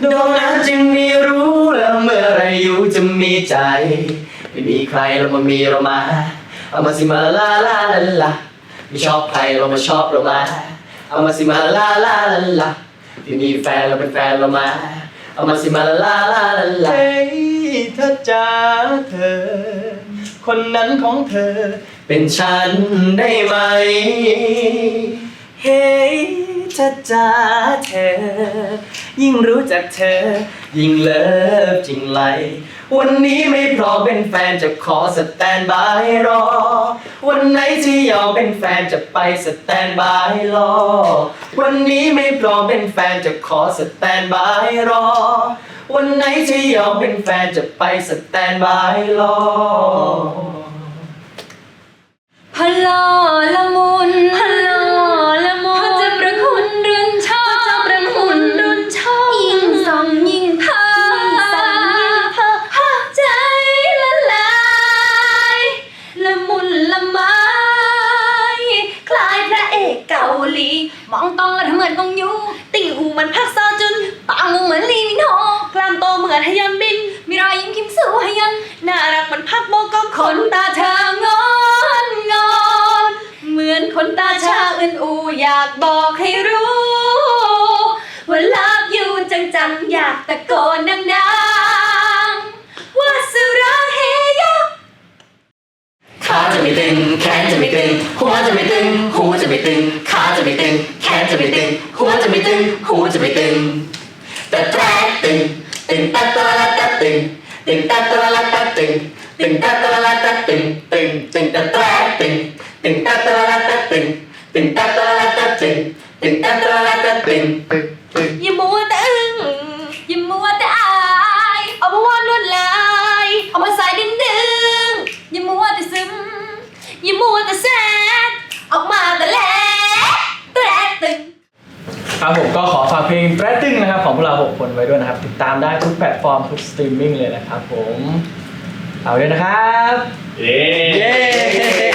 โดนแล้วจึงม่รู้แล้วเมื่อไรอยู่จะมีใจ ไม่มีใครเรามามีเรามาเอามาสิมาลาลาลาลาไม่ชอบใครเรามาชอบเรามาเอามาสิมาลาลาลาลาที่มีแฟนเราเป็นแฟนเรามาเอามาสิมาลาลาลาลาลาเฮ้ยถ้าจ้าเธอ คนนั้นของเธอ เป็นฉันได้ไหม ถ้าจ้าเธอ ยิ่งรู้จักเธอ ยิ่งเลิฟจริงไหล วันนี้ไม่พร้อมเป็นแฟนจะขอสแตนบายรอ วันไหนที่ยอมเป็นแฟนจะไปสแตนบายรอ วันนี้ไม่พร้อมเป็นแฟนจะขอสแตนบายรอ วันไหนที่ยอมเป็นแฟนจะไปสแตนบายรอ พะลอลาหลีมองตองแล้วเหมือนกงยูติ่งหูเหมือนพักซอจุนปากงูเหมือนลีมินโฮกลามโตเหมือนฮยอนบิน มีรอยยิ้มคิมสู้ฮยอนน่ารักเหมือนพักโบกอมขนตาเธองอนงอนเหมือนคนตาชาอื่นอูอยากบอกให้รู้ว่าลาบอยู่จังๆอยากตะโกนดังๆว่าสุราเฮยกขาจะไม่ตึงแขนจะไม่ตึงหัวจะไม่ตึง ไม่ตึง ขาจะไม่ตึง แขนจะไม่ตึง หัวจะไม่ตึง หูจะไม่ตึง แต่แตรตึง ตึงตะตะละตะตึง ตึงตะตะละตะตึง ตึงตะตะละตะตึง ตึง ตึงแต่แตรตึง ตึงตะตะละตะตึง ตึงตะตะละตะตึง ตึงตะตะละตะตึง ตึง ตึงอย่ามั ครับผมก็ขอฝากเพลงแบรดดิ้งนะครับของพวกเรา6คนไว้ด้วยนะครับ ติดตามได้ทุกแพลตฟอร์มทุกสตรีมมิ่งเลยนะครับผมเอาด้วยนะครับ เย้